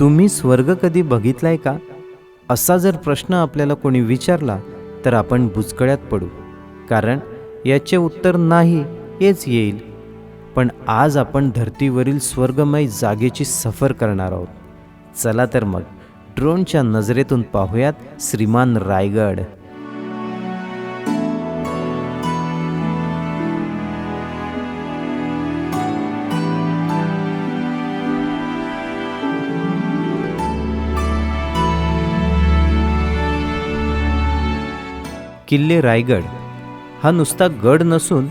तुम्ही स्वर्ग कधी बघितलाय का? असा जर प्रश्न आपल्याला कोणी विचारला तर आपण बुचकळ्यात पडू. कारण याचे उत्तर नाही हेच येईल. पण आज आपण धर्तीवरील स्वर्गमय जागेची सफर करणार आहोत. चला तर मग ड्रोनच्या नजरेतून पाहूयात श्रीमान रायगड. किल्ले रायगड हा नुसता गड नसून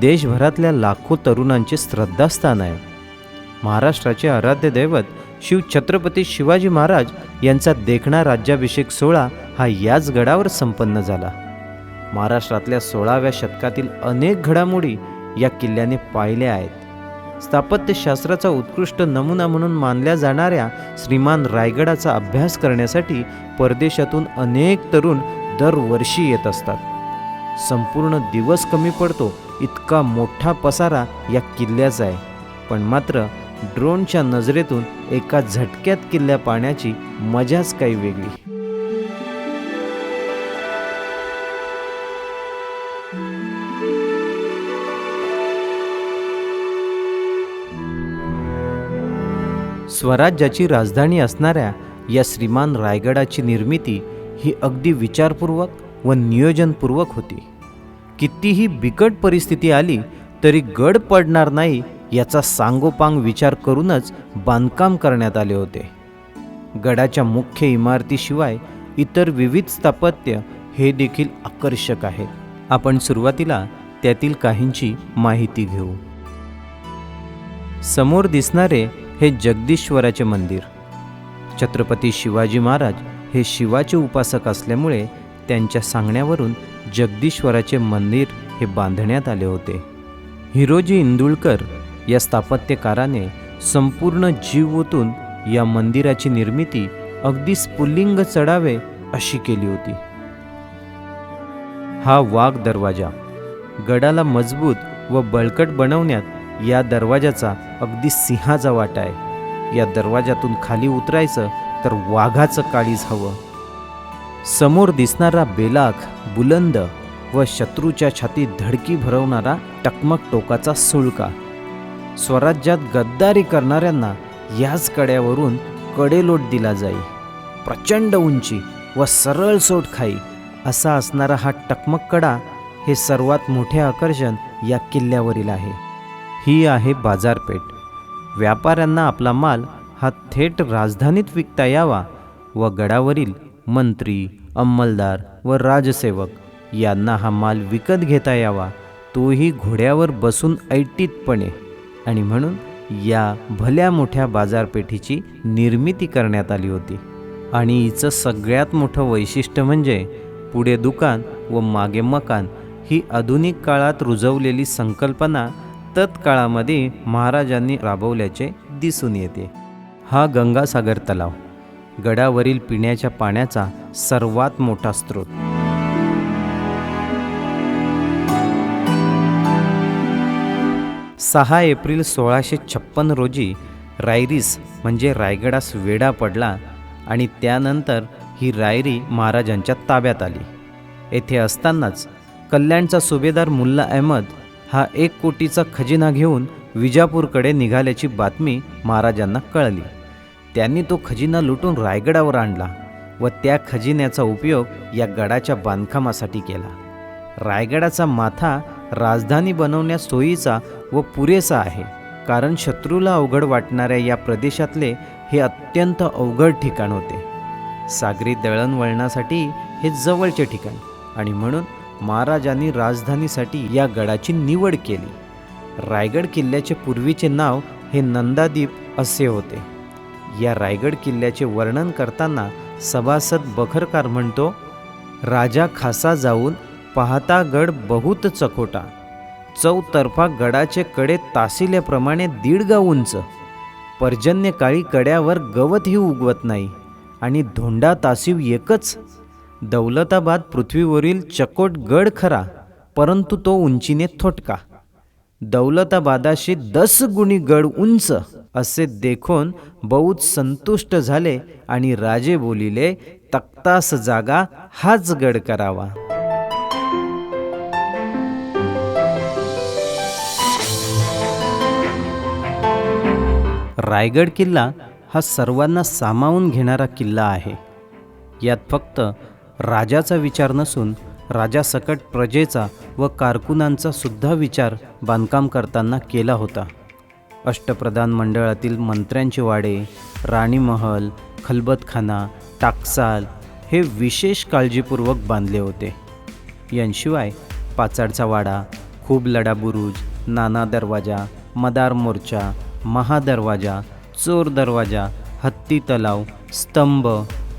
देशभरातल्या लाखो तरुणांचे श्रद्धास्थान आहे. महाराष्ट्राचे आराध्य दैवत शिव छत्रपती शिवाजी महाराज यांचा देखणा राज्याभिषेक सोहळा हा याच गडावर संपन्न झाला. महाराष्ट्रातल्या सोळाव्या शतकातील अनेक घडामोडी या किल्ल्याने पाहिल्या आहेत. स्थापत्यशास्त्राचा उत्कृष्ट नमुना म्हणून मानल्या जाणाऱ्या श्रीमान रायगडाचा अभ्यास करण्यासाठी परदेशातून अनेक तरुण दरवर्षी येत असतात. संपूर्ण दिवस कमी पडतो इतका मोठा पसारा या किल्ल्याचा आहे. पण मात्र ड्रोनच्या नजरेतून एका झटक्यात किल्ल्या पाण्याची मजाच काही वेगळी. स्वराज्याची राजधानी असणाऱ्या या श्रीमान रायगडाची निर्मिती ही अगदी विचारपूर्वक व नियोजनपूर्वक होती. कितीही बिकट परिस्थिती आली तरी गड पडणार नाही याचा सांगोपांग विचार करूनच बांधकाम करण्यात आले होते. गडाच्या मुख्य इमारतीशिवाय इतर विविध स्थापत्य हे देखील आकर्षक आहे. आपण सुरुवातीला त्यातील काहींची माहिती घेऊ. समोर दिसणारे हे जगदीश्वराचे मंदिर. छत्रपती शिवाजी महाराज हे शिवाचे उपासक असल्यामुळे त्यांच्या सांगण्यावरून जगदीश्वराचे मंदिर हे बांधण्यात आले होते. हिरोजी इंदुळकर या स्थापत्यकाराने संपूर्ण जीव ओतून या मंदिराची निर्मिती अगदी स्फुल्लिंग चढावे अशी केली होती. हा वाघ दरवाजा गडाला मजबूत व बळकट बनवण्यात या दरवाजाचा अगदी सिंहाचा वाटा आहे. या दरवाजातून खाली उतरायचं तर वाघाचं काळीज हवं. समोर दिसणारा बेलाख बुलंद व शत्रूच्या छातीत धडकी भरवणारा टकमक टोकाचा सुळका. स्वराज्यात गद्दारी करणाऱ्यांना याच कड्यावरून कडेलोट दिला जाई. प्रचंड उंची व सरळ सोट खाई असा असणारा हा टकमक कडा हे सर्वात मोठे आकर्षण या किल्ल्यावरील आहे. ही आहे बाजारपेठ. व्यापाऱ्यांना आपला माल हा थेट राजधानीत विकता यावा व गडावरील मंत्री अंमलदार व राजसेवक यांना हा माल विकत घेता यावा. तोही घोड्यावर बसून ऐटीतपणे. आणि म्हणून या भल्या मोठ्या बाजारपेठेची निर्मिती करण्यात आली होती. आणि हिचं सगळ्यात मोठं वैशिष्ट्य म्हणजे पुढे दुकान व मागे मकान ही आधुनिक काळात रुजवलेली संकल्पना तत्काळामध्ये महाराजांनी राबवल्याचे दिसून येते. हा गंगासागर तलाव गडावरील पिण्याच्या पाण्याचा सर्वात मोठा स्रोत. सहा एप्रिल सोळाशे छप्पन रोजी रायरीस म्हणजे रायगडास वेढा पडला आणि त्यानंतर ही रायरी महाराजांच्या ताब्यात आली. येथे असतानाच कल्याणचा सुभेदार मुल्ला अहमद हा एक कोटीचा खजिना घेऊन विजापूरकडे निघाल्याची बातमी महाराजांना कळली. त्यांनी तो खजिना लुटून रायगडावर आणला व त्या खजिन्याचा उपयोग या गडाच्या बांधकामासाठी केला. रायगडाचा माथा राजधानी बनवण्यास सोयीचा व पुरेसा आहे कारण शत्रूला अवघड वाटणाऱ्या या प्रदेशातले हे अत्यंत अवघड ठिकाण होते. सागरी दळणवळणासाठी हे जवळचे ठिकाण आणि म्हणून महाराजांनी राजधानीसाठी या गडाची निवड केली. रायगड किल्ल्याचे पूर्वीचे नाव हे नंदादीप असे होते. या रायगड किल्ल्याचे वर्णन करताना सभासद बखरकार म्हणतो राजा खासा जाऊन पाहता गड बहुत चकोटा. चौतर्फा गडाचे कडे तासिल्याप्रमाणे दीड गाव उंच. पर्जन्यकाळी कड्यावर गवतही उगवत नाही आणि धोंडा तासिव एकच. दौलताबाद पृथ्वीवरील चकोट गड खरा परंतु तो उंचीने थोटका. दौलताबादाशी दस गुणी गड उंच. असे देखून बहुत संतुष्ट झाले आणि राजे बोलिले तक्तास जागा हाच गड करावा. रायगड किल्ला हा सर्वांना सामावून घेणारा किल्ला आहे. यात फक्त राजाचा विचार नसून राजासकट प्रजेचा व कारकुनांचा सुद्धा विचार बांधकाम करताना केला होता. अष्टप्रधान मंडळातील मंत्र्यांचे वाडे राणीमहल खलबतखाना टाकसाल हे विशेष काळजीपूर्वक बांधले होते. यांशिवाय पाचाडचा वाडा खूब लढाबुरुज नाना दरवाजा मदार मोर्चा महादरवाजा चोर दरवाजा हत्ती तलाव स्तंभ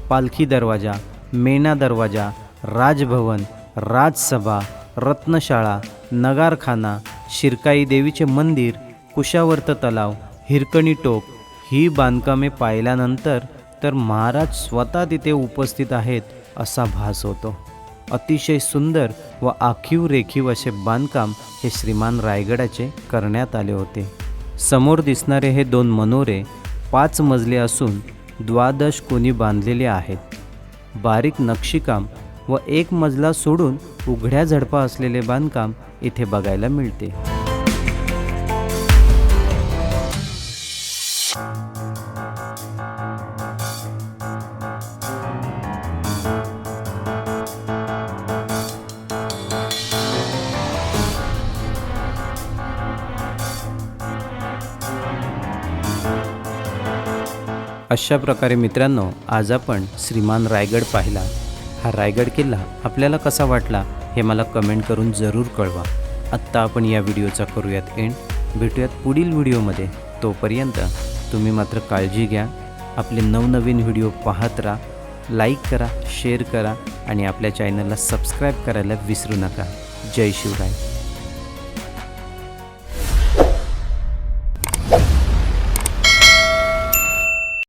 पालखी दरवाजा मेणा दरवाजा राजभवन राजसभा रत्नशाळा नगारखाना शिरकाई देवीचे मंदिर कुशावर्त तलाव हिरकणी टोक ही बांधकामे पाहिल्यानंतर तर महाराज स्वतः तिथे उपस्थित आहेत असा भास होतो. अतिशय सुंदर व आखीव रेखीव असे बांधकाम हे श्रीमान रायगडाचे करण्यात आले होते. समोर दिसणारे हे दोन मनोरे पाच मजले असून द्वादश कोणी बांधलेले आहेत. बारीक नक्षीकाम व एक मजला सोडून उघड्या झडपा असलेले बांधकाम इथे बघायला मिळते. अशा प्रकारे मित्रांनो आज आपण श्रीमान रायगड पाहिला. हा रायगड किल्ला आपल्याला कसा वाटला हे मला कमेंट करून जरूर कळवा. आत्ता आपण या व्हिडिओचा करूयात एंड. भेटूयात पुढील व्हिडिओमध्ये. तोपर्यंत तुम्ही मात्र काळजी घ्या. आपले नवनवीन व्हिडिओ पाहत राहा लाईक करा शेअर करा आणि आपल्या चॅनलला सबस्क्राईब करायला विसरू नका. जय शिवराय.